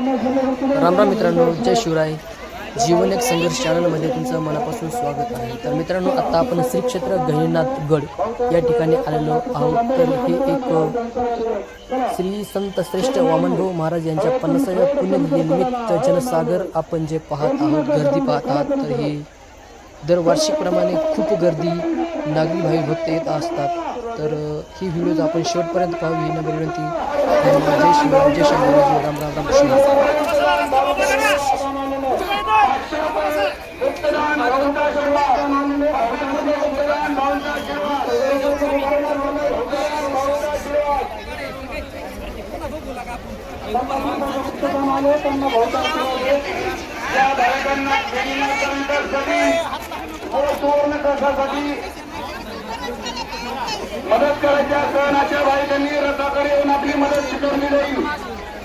रामराम मित्रांनो जय शिवराय. जीवन एक संघर्ष चॅनलमध्ये तुमचं मनापासून स्वागत आहे. तर मित्रांनो आत्ता आपण श्री क्षेत्र गड या ठिकाणी आलेलो आहोत. तर हे एक श्री संत श्रेष्ठ वामनभाऊ महाराज यांच्या पन्नासाव्या पुण्यतिथीनिमित्त जनसागर आपण जे पाहत आहोत गर्दी पाहत आहात तर हे दरवार्षिकप्रमाणे खूप गर्दी नागरी भाई भक्त येत असतात. तर ही व्हिडिओज आपण शेवटपर्यंत पाहू ही नंबर विनंती. जय शिवराम जय शंभराजी राम. राम. राम कृष्ण. या बालकांना हो, सुवर्ण कशासाठी मदत करायच्या सणाच्या भाविकांनी रथाकडे येऊन आपली मदत शिकवली जाईल.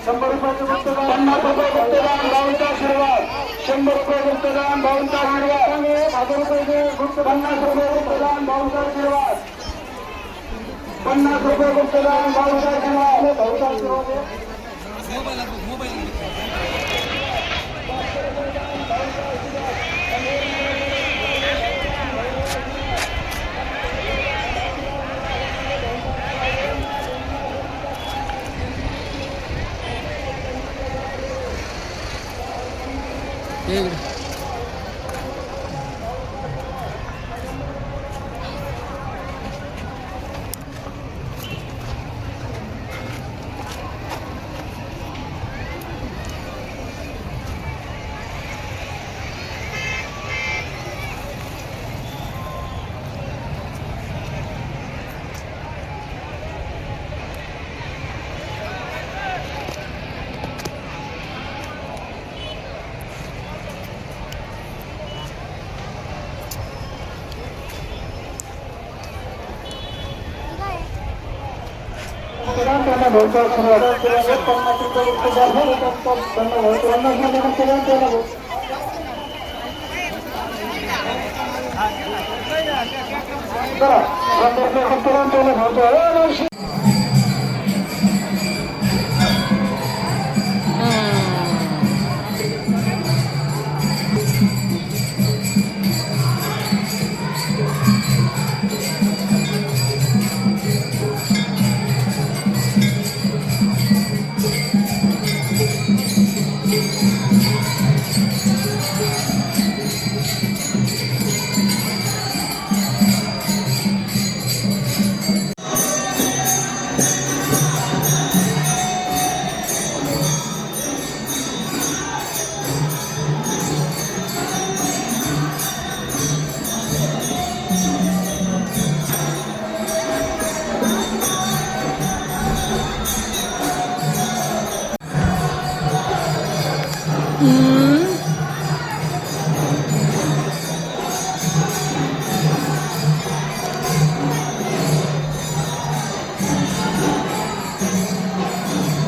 शंभर रुपयाचं गुप्तदान पन्नास रुपये गुप्तदान भाऊंचा आशीर्वाद. शंभर रुपये गुप्तदान भाऊंचा आशीर्वाद. हजार रुपये गुप्त पन्नास रुपये गुप्तदान भाऊंचा आशीर्वाद. पन्नास रुपये गुप्तदान भाऊंचा आशीर्वाद. भाऊंचा आशीर्वाद हे इकडे. त्यांना भाऊचा आशीर्वाद पन्नास रुपये गुप्तदान त्यांना 嗯。